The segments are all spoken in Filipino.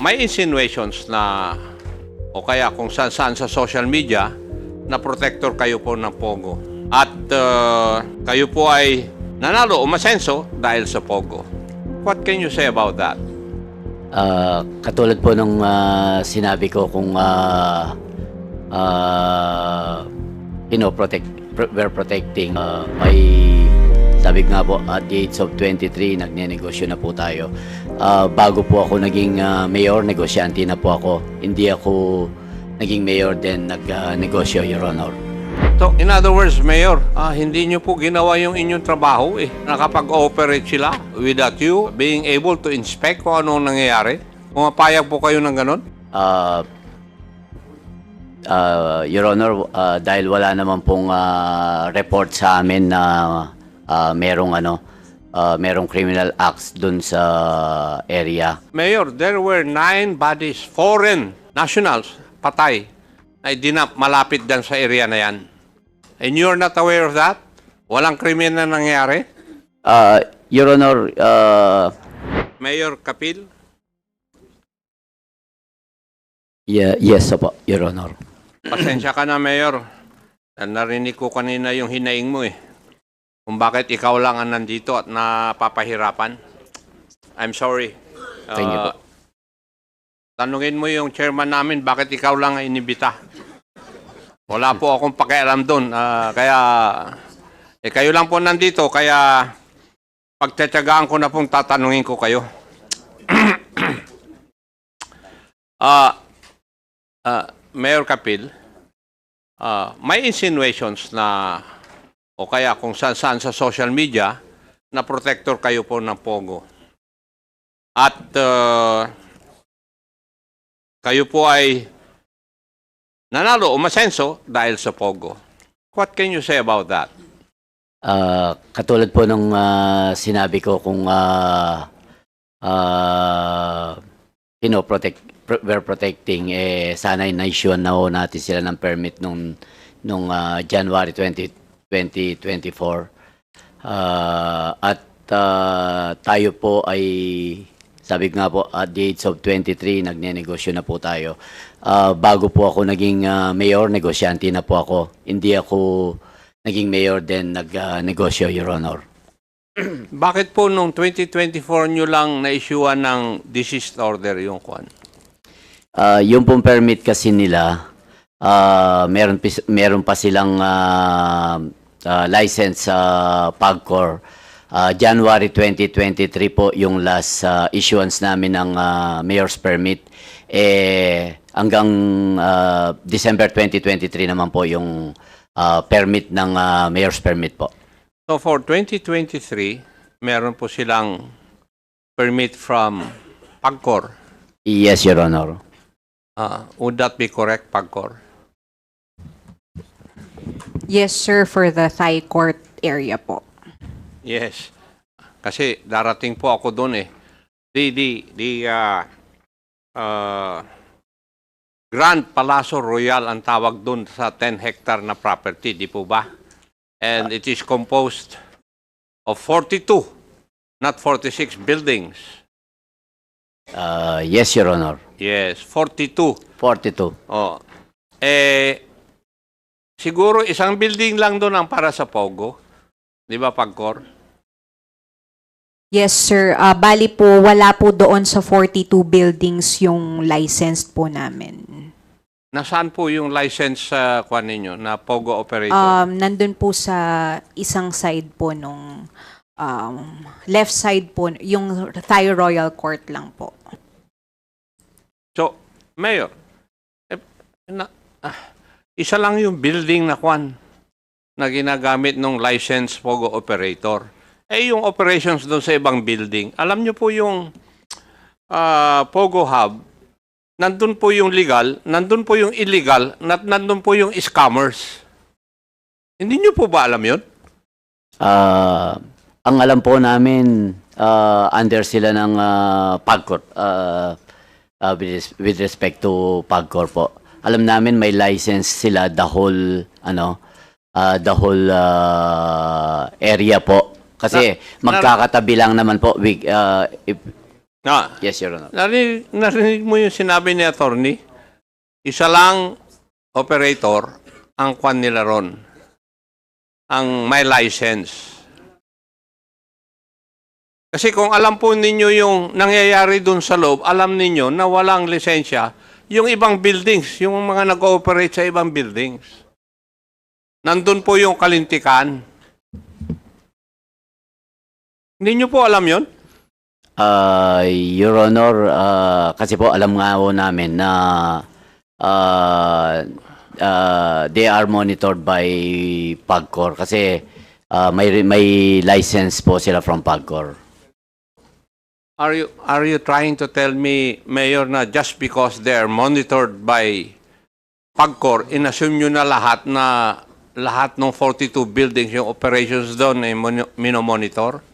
may insinuations na o kaya kung saan saan sa social media na protector kayo po ng Pogo. At uh, kayo po ay nanalo o masenso dahil sa Pogo. What can you say about that? Ah, katulad po nung ah, sinabi ko kung uh, uh, pinoprotect, pr- we're protecting ah, may sabi nga po at the age of 23 nagnenegosyo na po tayo. Ah, bago po ako naging ah, mayor, negosyante na po ako. Hindi ako naging mayor then nagnegosyo, Your Honor. So, in other words, Mayor, ah, hindi nyo po ginawa yung inyong trabaho eh. Nakapag-operate sila without you being able to inspect kung anong nangyayari. Pumapayag po kayo ng ganon? Ah, ah, Your Honor, ah, dahil wala naman pong ah, report sa amin na ah, merong ano, ah, merong criminal acts dun sa area. Mayor, there were nine bodies, foreign nationals, patay, na dinap malapit dan sa area na yan. And you're not aware of that? Walang krimen na nangyari? Ah, Your Honor, ah, Mayor Kapil? yeah, yes po, Your Honor. Pasensya ka na, Mayor. Narinig ko kanina yung hinaing mo eh. Kung bakit ikaw lang ang nandito at napapahirapan. I'm sorry. Thank you po. Uh, Tanungin mo yung chairman namin, bakit ikaw lang ang inibita? Wala po akong pakialam doon. Ah, kaya, eh kayo lang po nandito, kaya pagtsatsagaan ko na pong tatanungin ko kayo. Ah, ah, Mayor Kapil, ah, may insinuations na o kaya kung saan saan sa social media na protector kayo po ng Pogo. At ah, kayo po ay nanalo o masenso dahil sa Pogo. What can you say about that? Ah, katulad po nung ah, sinabi ko kung uh, uh, pinoprotect, pr- we're protecting, eh, sana na-issue na ho natin sila ng permit nung, nung ah, January 20, 2024. Ah, at ah, tayo po ay, sabi nga po, at the age of 23, nagnenegosyo na po tayo. Ah, bago po ako naging ah, mayor, negosyante na po ako. Hindi ako naging mayor then nag-negosyo, Your Honor. Bakit po nung 2024 nyo lang na-issuean ng desist order yung kwan? Ah, yung pong permit kasi nila, ah, meron, meron pa silang ah, ah, license sa PAGCOR. Ah, January 2023 po yung last ah, issuance namin ng ah, mayor's permit. Eh, hanggang ah, December 2023 naman po yung ah, permit ng ah, mayor's permit po. So for 2023, meron po silang permit from PAGCOR. Yes, Your Honor. Ah, would that be correct, PAGCOR? Yes, sir, for the Thai court area po. Yes. Kasi darating po ako doon eh. The, the, the ah, ah, Grand Palacio Royal ang tawag doon sa 10 hectare na property, di po ba? And it is composed of 42, not 46 buildings. Ah, yes, Your Honor. Yes, 42. 42. Oh. Eh, siguro isang building lang doon ang para sa Pogo. Di ba, Pagcor? Yes, sir. Ah, bali po, wala po doon sa 42 buildings yung licensed po namin. Nasaan po yung license sa kwan ninyo na Pogo operator? Um, nandun po sa isang side po nung um, left side po, yung Thai Royal Court lang po. so, Mayor, eh, na, ah, isa lang yung building na kwan na ginagamit ng license Pogo operator. Eh, yung operations doon sa ibang building, alam nyo po yung ah, Pogo Hub, nandun po yung legal, nandun po yung illegal, nat nandun po yung scammers. Hindi nyo po ba alam yun? Ah, ang alam po namin, ah, under sila ng uh, PAGCOR, ah, ah, with, with respect to PAGCOR po. Alam namin may license sila the whole, ano, ah, the whole ah, area po. Kasi magkakatabi lang naman po. We, ah, if, Ah, Yes, Your Honor. narinig, narinig mo yung sinabi ni attorney? Isa lang operator ang kwan nila ron. Ang may license. Kasi kung alam po ninyo yung nangyayari dun sa loob, alam ninyo na walang lisensya yung ibang buildings, yung mga nag-ooperate sa ibang buildings. Nandun po yung kalintikan. Hindi nyo po alam yon? Uh, Your Honor, uh, kasi po alam nga po namin na uh, uh, they are monitored by PAGCOR kasi uh, may may license po sila from PAGCOR. Are you are you trying to tell me, Mayor, na just because they're monitored by PAGCOR, inassume nyo na lahat na lahat ng 42 buildings yung operations doon ay minomonitor?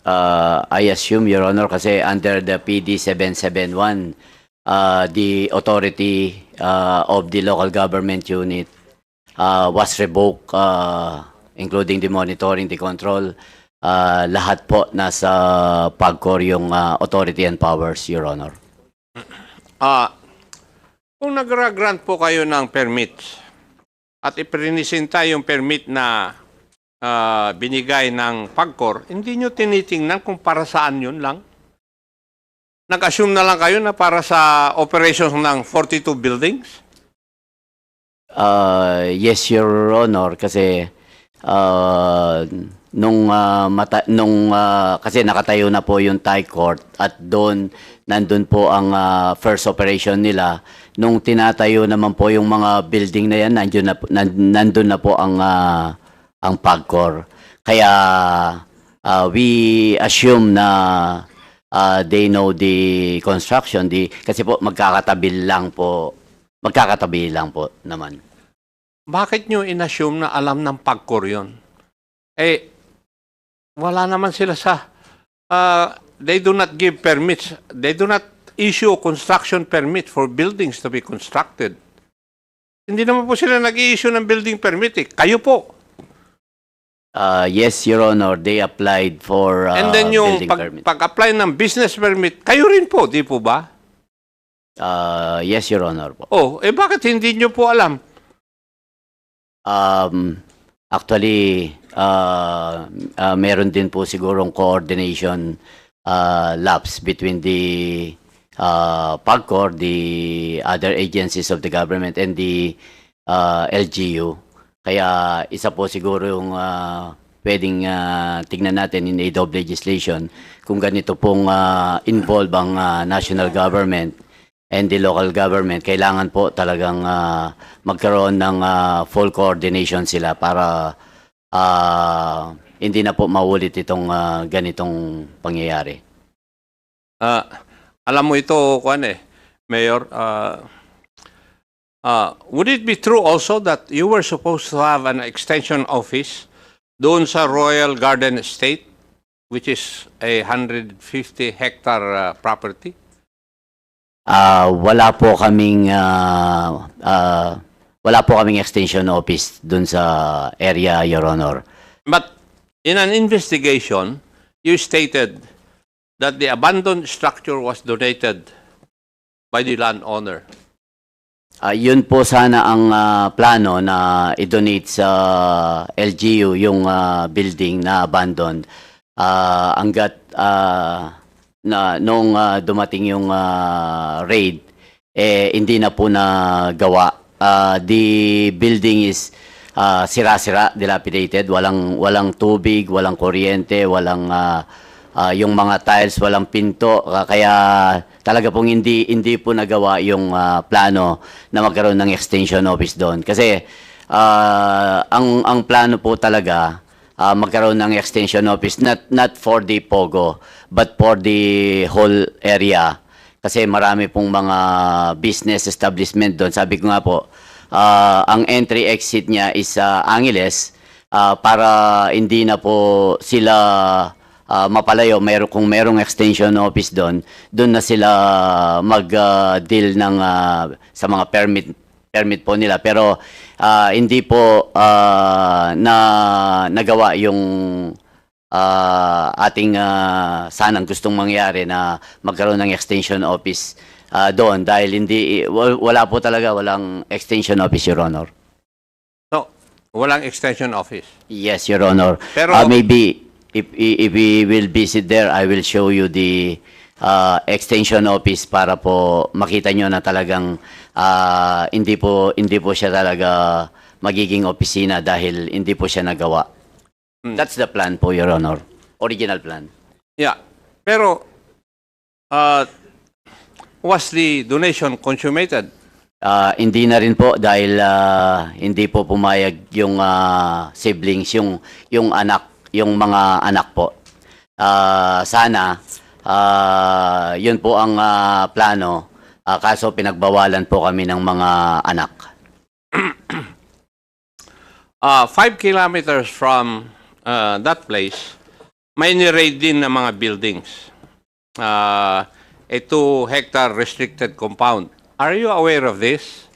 Uh, I assume, Your Honor, kasi under the PD 771, uh, the authority uh, of the local government unit uh, was revoked, uh, including the monitoring, the control. Uh, lahat po nasa PAGCOR yung uh, authority and powers, Your Honor. Ah, kung nagra-grant po kayo ng permits at iprinisinta yung permit na ah, binigay ng PAGCOR, hindi nyo tinitingnan kung para saan yun lang? Nag-assume na lang kayo na para sa operations ng 42 buildings? Uh, yes, Your Honor, kasi uh, nung uh, mata, nung uh, kasi nakatayo na po yung Thai court at doon nandun po ang uh, first operation nila. Nung tinatayo naman po yung mga building na yan nandun na nandun na po ang uh, ang PAGCOR. Kaya uh, we assume na uh, they know the construction the kasi po magkakatabi lang po magkakatabi lang po naman. Bakit nyo inassume na alam ng PAGCOR yun? Eh, wala naman sila sa... ah, they do not give permits. They do not issue construction permit for buildings to be constructed. Hindi naman po sila nag-i-issue ng building permit eh. Kayo po. Uh, yes, Your Honor, they applied for uh, And then yung building pag, permit. pag-apply ng business permit, kayo rin po, di po ba? Uh, yes, Your Honor po. Oh, eh bakit hindi nyo po alam? Um, actually, uh, uh, meron din po sigurong coordination uh, lapse between the uh, PAGCOR, the other agencies of the government, and the uh, LGU. Kaya isa po siguro yung uh, pwedeng uh, tignan natin in aid of legislation kung ganito pong uh, involve ang uh, national government and the local government, kailangan po talagang ah, magkaroon ng ah, full coordination sila para ah, hindi na po maulit itong ah, ganitong pangyayari. Ah, alam mo ito, kuan eh, Mayor, ah, ah, would it be true also that you were supposed to have an extension office doon sa Royal Garden Estate, which is a 150 hectare ah, property? Ah, wala po kaming ah, ah, wala po kaming extension office dun sa area, Your Honor. But in an investigation, you stated that the abandoned structure was donated by the landowner. Ah, yun po sana ang ah, plano na i-donate sa LGU yung ah, building na abandoned. Ah, hanggat ah, na nung ah, dumating yung ah, raid eh hindi na po nagawa. Ah, the building is ah, sira-sira, dilapidated, walang walang tubig, walang kuryente, walang ah, ah, yung mga tiles walang pinto. Ah, kaya talaga pong hindi hindi po nagawa yung ah, plano na magkaroon ng extension office doon. Kasi ah, ang ang plano po talaga ah, magkaroon ng extension office not not for the Pogo but for the whole area. Kasi marami pong mga business establishment doon. Sabi ko nga po ah, ang entry exit niya is sa Angeles. Ah, para hindi na po sila ah, mapalayo. Meron kung merong extension office doon doon na sila mag-deal ng ah, sa mga permit permit po nila. Pero ah, hindi po ah, na nagawa yung ah, ating ah, sanang gustong mangyari na magkaroon ng extension office ah, doon dahil hindi wal- wala po talaga walang extension office your honor. So, walang extension office. Yes, Your Honor. Pero- Uh, maybe if, if we will visit there, I will show you the uh, extension office para po makita nyo na talagang uh, hindi po hindi po siya talaga magiging opisina dahil hindi po siya nagawa. Hmm. That's the plan po, Your Honor. Original plan. Yeah. Pero, uh, was the donation consummated? Ah, hindi na rin po dahil ah, hindi po pumayag yung ah, siblings, yung yung anak, yung mga anak po. Ah, sana ah, yun po ang ah, plano. Ah, kaso pinagbawalan po kami ng mga anak. Uh, five kilometers from uh, that place, may niraid din ng mga buildings. Uh, a two-hectare restricted compound. Are you aware of this?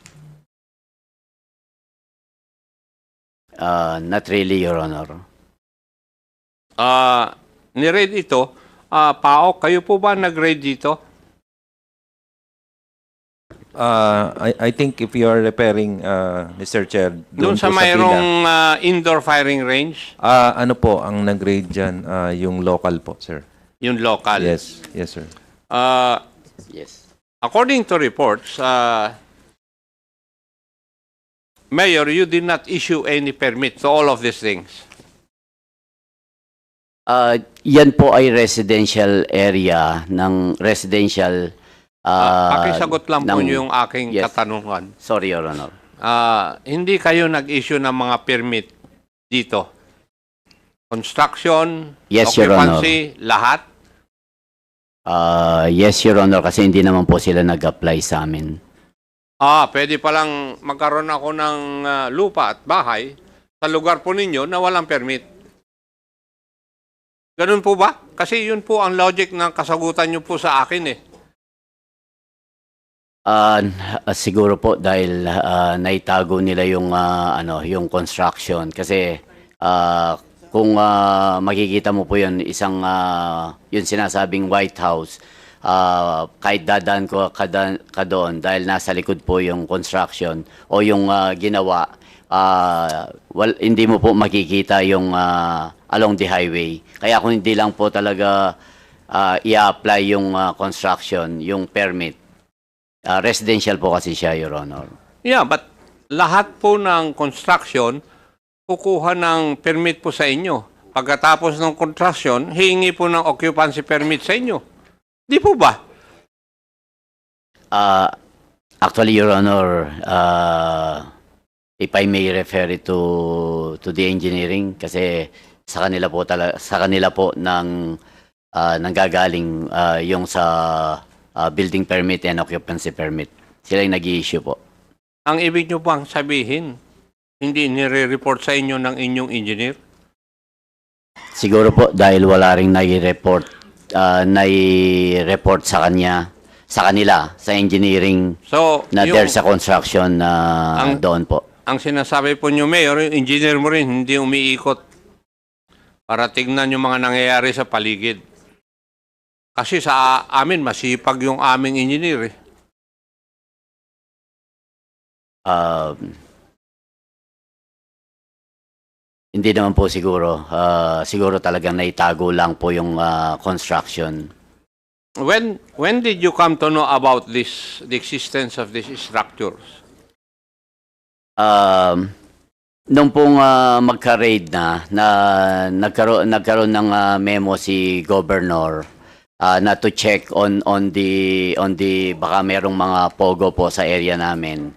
Ah, not really, Your Honor. Uh, niraid ito. Uh, Pao, kayo po ba nag-raid dito? Uh, I, I think if you are referring, uh, Mr. Chair, Doon sa po mayroong Pila, uh, indoor firing range, ah, ano po, ang nag-raid dyan, ah, yung local po, sir. yung local. Yes, yes, sir. Uh, Yes. according to reports, uh, Mayor, you did not issue any permit to all of these things. Ah, yan po ay residential area ng residential Uh, pakisagot lang po ng- yung aking Yes. katanungan. Sorry, Your Honor. Ah, hindi kayo nag-issue ng mga permit dito. Construction, Yes, occupancy, lahat. Ah, yes, Your Honor, kasi hindi naman po sila nag-apply sa amin. Ah, pwede palang magkaroon ako ng ah, lupa at bahay sa lugar po ninyo na walang permit. Ganun po ba? Kasi yun po ang logic ng kasagutan nyo po sa akin eh. Ah, siguro po dahil ah, naitago nila yung ah, ano, yung construction kasi ah, kung ah, makikita mo po yun isang ah, yun sinasabing White House ah, kahit dadaan ko ka, da- ka doon dahil nasa likod po yung construction o yung ah, ginawa ah, wal, hindi mo po makikita yung ah, along the highway kaya kung hindi lang po talaga ah, i-apply yung ah, construction yung permit Ah, residential po kasi siya, Your Honor. Yeah, but lahat po ng construction, kukuha ng permit po sa inyo. Pagkatapos ng construction, hihingi po ng occupancy permit sa inyo. Di po ba? Ah, actually, Your Honor, ah, if I may refer it to, to the engineering, kasi sa kanila po tala, sa kanila po ng ah, nanggagaling ah, yung sa ah, building permit and occupancy permit. Sila yung nag-i-issue po. Ang ibig nyo bang sabihin, hindi nire-report sa inyo ng inyong engineer? Siguro po dahil wala ring nai-report ah, nai-report sa kanya sa kanila sa engineering So, na yung, there sa construction na Ang- doon po. ang sinasabi po nyo, Mayor, yung engineer mo rin, hindi umiikot para tignan yung mga nangyayari sa paligid. Kasi sa amin, masipag yung aming engineer eh. Um, hindi naman po siguro. Ah, siguro talagang naitago lang po yung ah, construction. When when did you come to know about this the existence of these structures? Um, nung pong ah, magka-raid na, na nagkaroon, nagkaroon ng ah, memo si governor ah, na to check on on the on the baka merong mga pogo po sa area namin.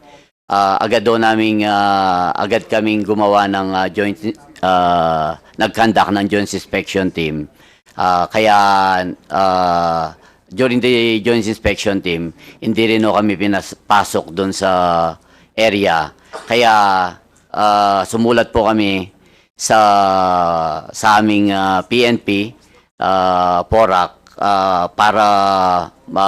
Ah, agad do naming ah, agad kaming gumawa ng ah, joint uh, nag-conduct ng joint inspection team. Ah, kaya ah, during the joint inspection team, hindi rin ho kami pinasok doon sa area. Kaya ah, sumulat po kami sa sa aming ah, PNP ah, PORAC ah, para ma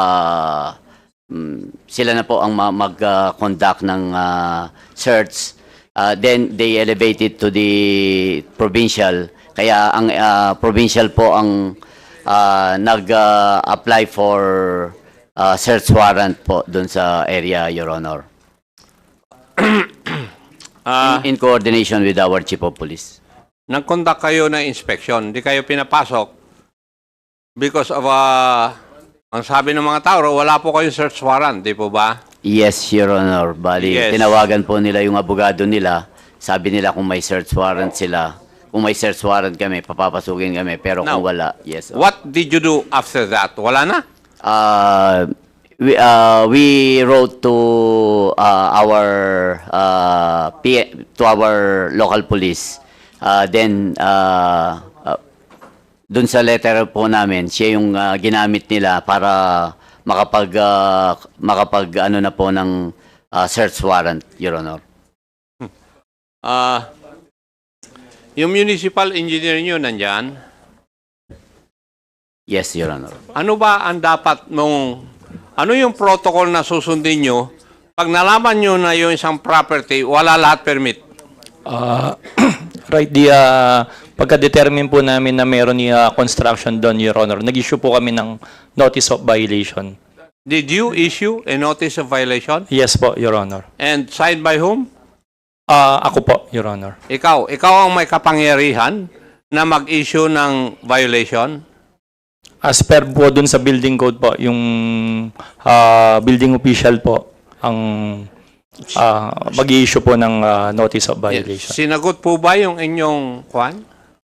mm, sila na po ang ma- mag-conduct ng ah, search. Ah, then they elevated to the provincial Kaya ang ah, provincial po ang ah, nag-apply for ah, search warrant po doon sa area, Your Honor. Ah, in, in coordination with our Chief of Police. nag-conduct kayo ng inspection, hindi kayo pinapasok because of, uh, ang sabi ng mga tao, wala po kayong search warrant, di po ba? Yes, Your Honor. Bali, Yes. tinawagan po nila yung abogado nila. Sabi nila kung may search warrant sila. Kung may search warrant kami, papapasukin kami. Pero Now, kung wala, yes. What did you do after that? Wala na? Uh, we, uh, we wrote to uh, our uh, P- to our local police. Uh, then uh, uh, dun sa letter po namin, siya yung uh, ginamit nila para makapag uh, makapag ano na po ng uh, search warrant, Your Honor. Ah, yung municipal engineer nyo nandyan, Yes, Your Honor. ano ba ang dapat mong, ano yung protocol na susundin nyo pag nalaman nyo na yung isang property, wala lahat permit? Ah, right, the uh, pagka-determine po namin na meron ni ah, construction doon, Your Honor, nag-issue po kami ng notice of violation. Did you issue a notice of violation? Yes po, Your Honor. And signed by whom? Ah, ako po, Your Honor. Ikaw. Ikaw ang may kapangyarihan na mag-issue ng violation? As per po dun sa building code po, yung ah, building official po ang ah, mag-issue po ng ah, notice of violation. Sinagot po ba yung inyong kwan?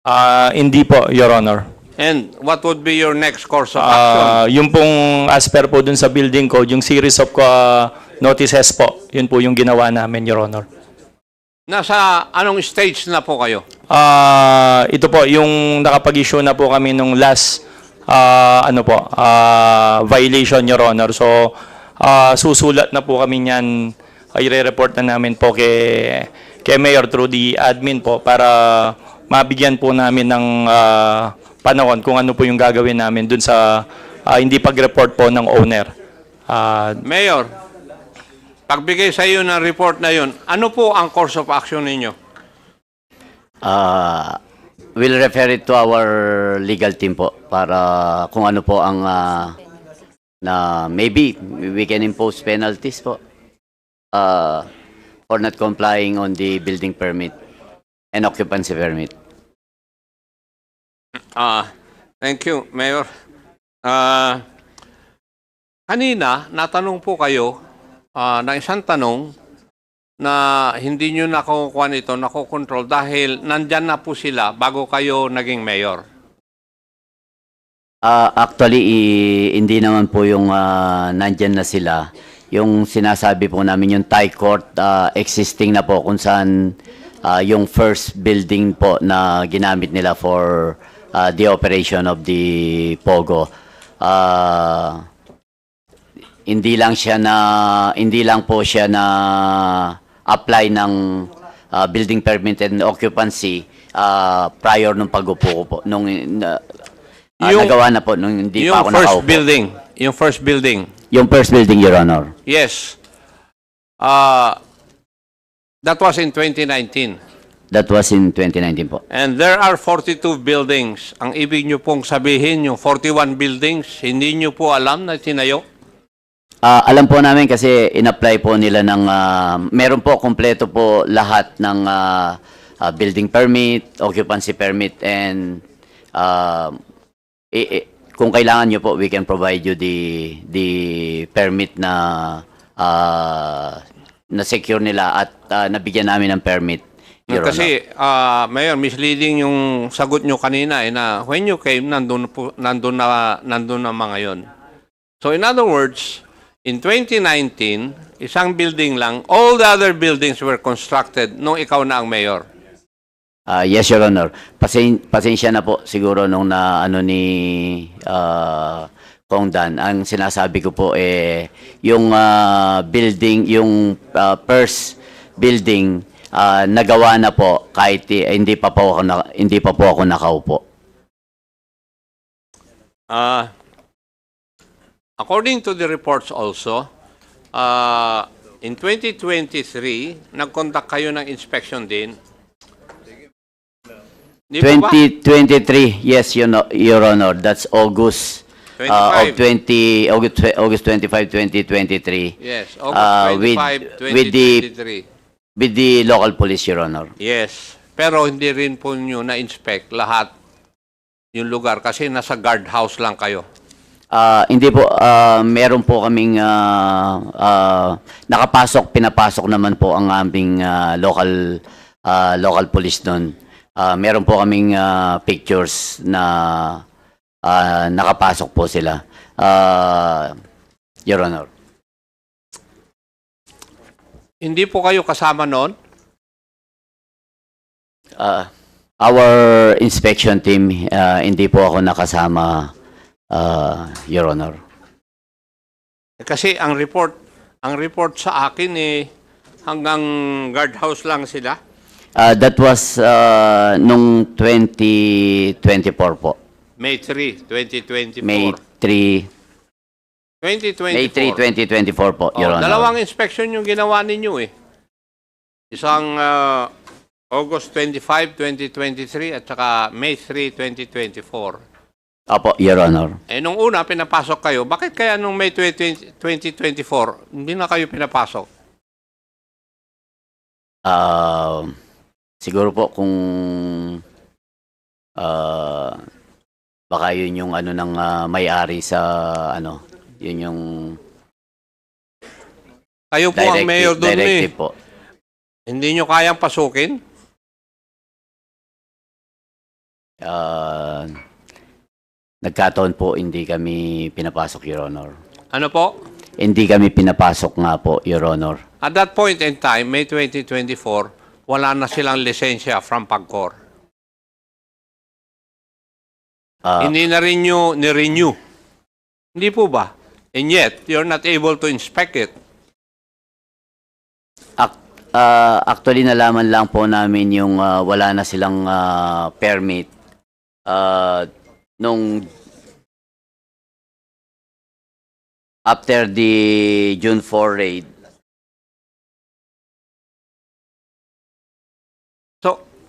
Ah, hindi po, Your Honor. And what would be your next course of action? Ah, yung pong as per po dun sa building code, yung series of ah, notices po, yun po yung ginawa namin, Your Honor. Nasa anong stage na po kayo? Ah, ito po yung nakapag-issue na po kami nung last ah, ano po, ah, violation your honor. So ah, susulat na po kami niyan. Ay report na namin po kay kay Mayor through the admin po para mabigyan po namin ng ah, panahon kung ano po yung gagawin namin dun sa ah, hindi pag-report po ng owner. Ah, Mayor, pagbigay sa iyo ng report na yun, ano po ang course of action ninyo? Uh, we'll refer it to our legal team po para kung ano po ang ah, na maybe we can impose penalties po uh, for not complying on the building permit and occupancy permit. Ah, thank you, Mayor. Ah, kanina, natanong po kayo ah, ng isang tanong na hindi nyo nakukuha nito, nakokontrol dahil nandyan na po sila bago kayo naging mayor. Ah, actually, hindi naman po yung ah, nandyan na sila. Yung sinasabi po namin, yung Thai court ah, existing na po kung saan ah, yung first building po na ginamit nila for ah, the operation of the Pogo. Ah, hindi lang siya na hindi lang po siya na apply ng ah, building permit and occupancy ah, prior nung pag-upo ko po nung ah, Yung- nagawa na po nung hindi yung pa ako first nakaupo. building, yung first building, Yung first building, Your Honor. yes. Ah, that was in 2019. That was in 2019 po. And there are 42 buildings. Ang ibig nyo pong sabihin, yung 41 buildings, hindi nyo po alam na tinayo? Ah, alam po namin kasi in-apply po nila ng ah, meron po kompleto po lahat ng ah, ah, building permit, occupancy permit and i- kung kailangan niyo po we can provide you the the permit na ah, na secure nila at ah, nabigyan namin ng permit. Your Honor. Kasi, ah, Mayor, misleading yung sagot nyo kanina eh, na when you came, nandun, po, nandun, na, nandun na mga yon. So, in other words, in 2019, isang building lang, all the other buildings were constructed nung ikaw na ang mayor. Ah, yes, Your Honor. Pasen, pasensya na po siguro nung na ano ni ah, Kong Dan. Ang sinasabi ko po eh yung ah, building, yung ah, first building ah, nagawa na po kahit eh, hindi pa po ako na, hindi pa po ako nakaupo. Ah, according to the reports also, ah, in 2023, nag-conduct kayo ng inspection din? 2023, yes, Your Hon- Your Honor. That's August uh, of 20, August, August 25, 2023. Yes, Uh, August with- 25, with the- 2023. With the local police, Your Honor. Yes. Pero hindi rin po nyo na-inspect lahat yung lugar kasi nasa guardhouse lang kayo. Ah, hindi po, ah, meron po kaming ah, ah, nakapasok, pinapasok naman po ang aming ah, local ah, local police doon. Ah, meron po kaming ah, pictures na ah, nakapasok po sila. Ah, Your Honor. Hindi po kayo kasama noon? Ah, our inspection team, ah, hindi po ako nakasama, ah, Your Honor. Kasi ang report, ang report sa akin eh hanggang guardhouse lang sila. Ah, that was ah, nung 2024 po. May 3, 2024. May 3, 2024. May 3, 2024 po, Your Oh, Honor. dalawang inspection yung ginawa ninyo eh. Isang ah, August 25, 2023 at saka May 3, 2024. Opo, Your Honor. Eh, nung una, pinapasok kayo. Bakit kaya nung May 20, 2024, hindi na kayo pinapasok? Ah, siguro po kung ah, baka yun yung ano ng ah, may-ari sa ano, yun yung Kayo po ang mayor doon eh. po. Hindi nyo kayang pasukin? Ah, nagkataon po hindi kami pinapasok, Your Honor. Ano po? Hindi kami pinapasok nga po, Your Honor. At that point in time, May 2024, wala na silang lisensya from PAGCOR. Ah, Hindi na rin nyo ni-renew. Hindi po ba? And yet, you're not able to inspect it. Ac- ah, actually, nalaman lang po namin yung ah, wala na silang ah, permit ah, nung after the June 4 raid.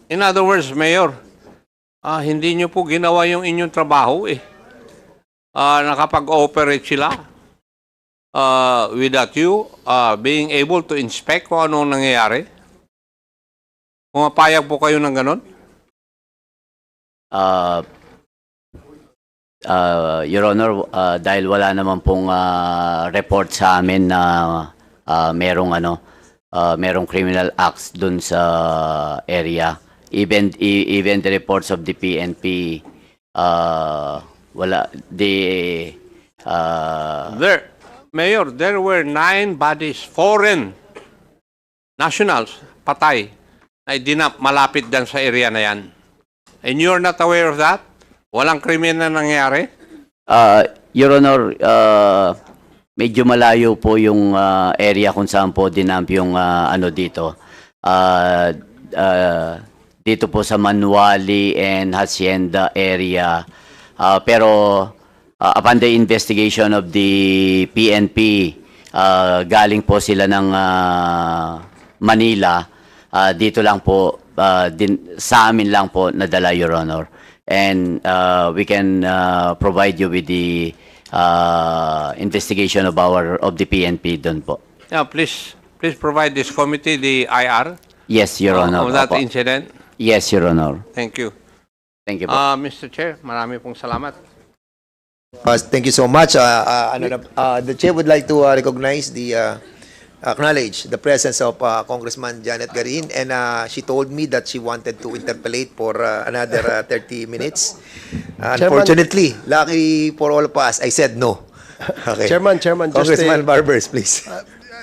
In other words, Mayor, ah, hindi nyo po ginawa yung inyong trabaho eh. Ah, nakapag-operate sila ah, without you ah, being able to inspect kung anong nangyayari. Pumapayag po kayo ng ganon? Ah, ah, Your Honor, ah, dahil wala naman pong ah, report sa amin na ah, merong ano, ah, merong criminal acts dun sa area. Even e- even the reports of the PNP ah, wala the ah, There, Mayor, there were nine bodies, foreign nationals, patay, na idinap malapit dyan sa area na yan. And you're not aware of that? Walang krimen na nangyari? Ah, Your Honor, ah, medyo malayo po yung ah, area kung saan po dinamp yung ah, ano dito. Ah, ah, dito po sa Manuali and Hacienda area. Ah, pero ah, upon the investigation of the PNP, ah, galing po sila ng ah, Manila. Ah, dito lang po, ah, din, sa amin lang po nadala, Your Honor. And ah, we can ah, provide you with the ah, investigation of our of the PNP doon po. Yeah, please, please provide this committee the IR Yes, Your uh, Honor. of that Opo. incident. Yes, Your Honor. Thank you. Thank you po. Uh, Mr. Chair, marami pong salamat. Uh, thank you so much. Uh, uh, ano na- uh, the chair would like to uh, recognize the uh, acknowledge the presence of uh, Congressman Janet Garin, and uh, she told me that she wanted to interpolate for uh, another uh, 30 minutes. Uh, unfortunately, lucky for all of us, I said no. Okay. Chairman, Chairman, just Congressman a- Barbers, please.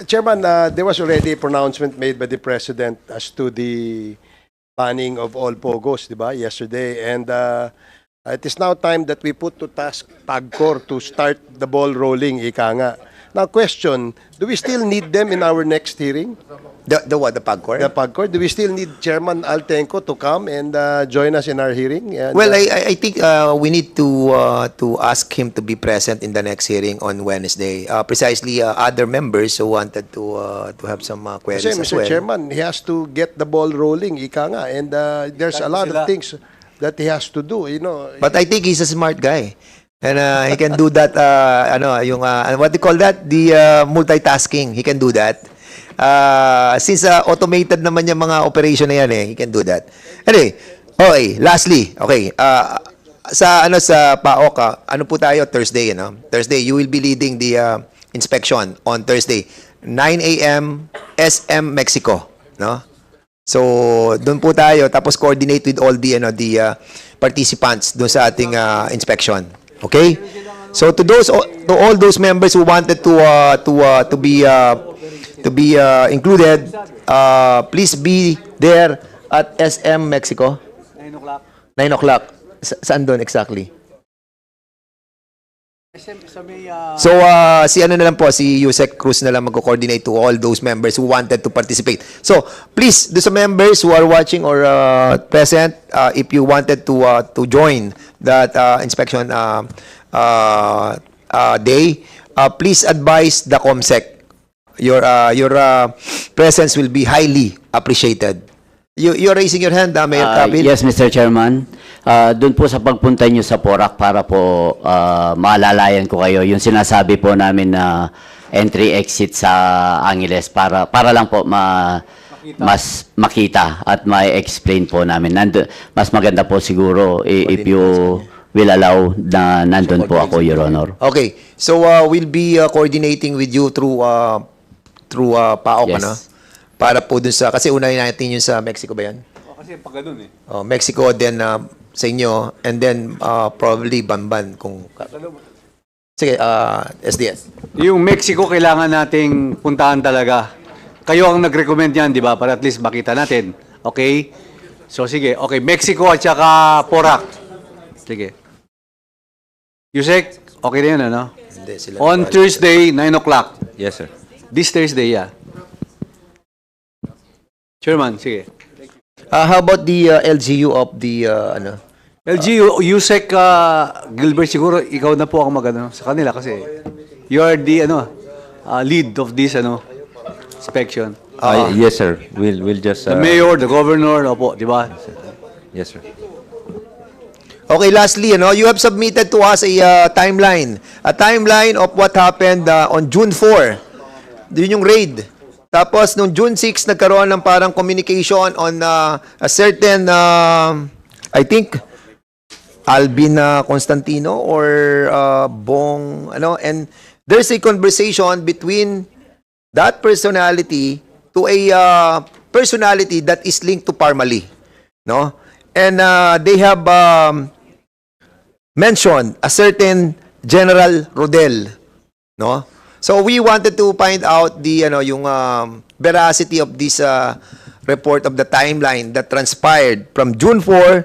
Chairman, uh, there was already a pronouncement made by the President as to the banning of all pogos, di ba, yesterday. And uh, it is now time that we put to task PAGCOR to start the ball rolling, ika nga. Now, question, do we still need them in our next hearing? The, the what, the PAGCOR? The PAGCOR, do we still need Chairman Altenco to come and uh, join us in our hearing? And, Well, uh, I, I- I think uh, we need to uh, to ask him to be present in the next hearing on Wednesday. Uh, precisely, uh, other members who wanted to uh, to have some uh, queries Kasi, as Mr. well. Chairman, he has to get the ball rolling, ika nga. And uh, there's a lot of things. that he has to do. You know, But I think he's a smart guy. And uh, he can do that, uh, ano, yung, uh, what do you call that? The uh, multitasking. He can do that. Uh, since uh, automated naman yung mga operation na yan eh, he can do that. Anyway, okay, lastly, okay, uh, sa ano sa PAOK, ah, ano po tayo Thursday, ano? Thursday, you will be leading the uh, inspection on Thursday, 9 a.m. SM Mexico, no? So, doon po tayo tapos coordinate with all the ano the uh, participants doon sa ating uh, inspection. Okay? So to those to all those members who wanted to uh, to uh, to be uh, to be uh, included, uh, please be there at SM Mexico. 9 o'clock. 9 o'clock. Sa- saan doon exactly? So, uh, si ano na lang po, si Yusek Cruz na lang mag-coordinate to all those members who wanted to participate. So, please, do sa members who are watching or uh, present, uh, if you wanted to uh, to join that uh, inspection uh, uh, uh, day, uh, please advise the COMSEC. Your uh, your uh, presence will be highly appreciated. You you're raising your hand, uh, Mayor Cabil. yes, Mr. Chairman. Ah, doon po sa pagpunta nyo sa Porac para po ah, maalalayan ko kayo yung sinasabi po namin na entry exit sa Angeles para para lang po ma mas makita at ma-explain po namin. Nando, mas maganda po siguro i- if you will allow na nandun po ako, Your Honor. Okay. So uh, we'll be uh, coordinating with you through uh, through uh, PAOK Yes. ano? Para po dun sa kasi unahin natin yung sa Mexico ba 'yan? kasi pag ganun eh. Oh, Mexico then uh, sa inyo and then uh, probably Bamban kung Sige, uh, SDS. Yung Mexico kailangan nating puntahan talaga. Kayo ang nag-recommend yan, di ba? Para at least makita natin. Okay? So sige, okay. Mexico at saka Porac. Sige. Yusek, okay na yun, ano? Hindi sila. On Thursday, 9 o'clock. Yes, sir. This Thursday, yeah. Chairman, sige. Uh, how about the uh, LGU of the uh, ano? LG, Yusek uh, Gilbert, siguro ikaw na po ang magano sa kanila kasi you are the ano, uh, lead of this ano, inspection. Uh, yes, sir. We'll we'll just. The Uh, mayor, the governor, opo, di ba? Yes, sir. Okay, lastly, you know, you have submitted to us a uh, timeline. A timeline of what happened uh, on June 4. Yun yung raid. Tapos, nung June 6, nagkaroon ng parang communication on uh, a certain, uh, I think, Alvin uh, Constantino or uh, Bong, ano, and there's a conversation between that personality to a uh, personality that is linked to Parmali, no? And uh, they have um, mentioned a certain General Rodel, no? So we wanted to find out the ano yung um, veracity of this uh, report of the timeline that transpired from June 4,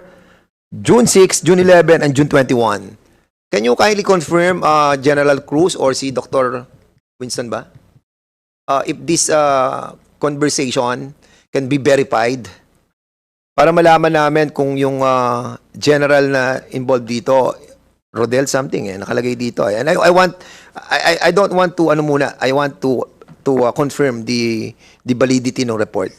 June 6, June 11, and June 21. Can you kindly confirm, uh, General Cruz or si Dr. Winston ba? Uh, if this uh, conversation can be verified para malaman namin kung yung uh, general na involved dito, Rodel something eh, nakalagay dito eh. And I, I want, I, I- don't want to, ano muna, I want to, to uh, confirm the, the validity ng report.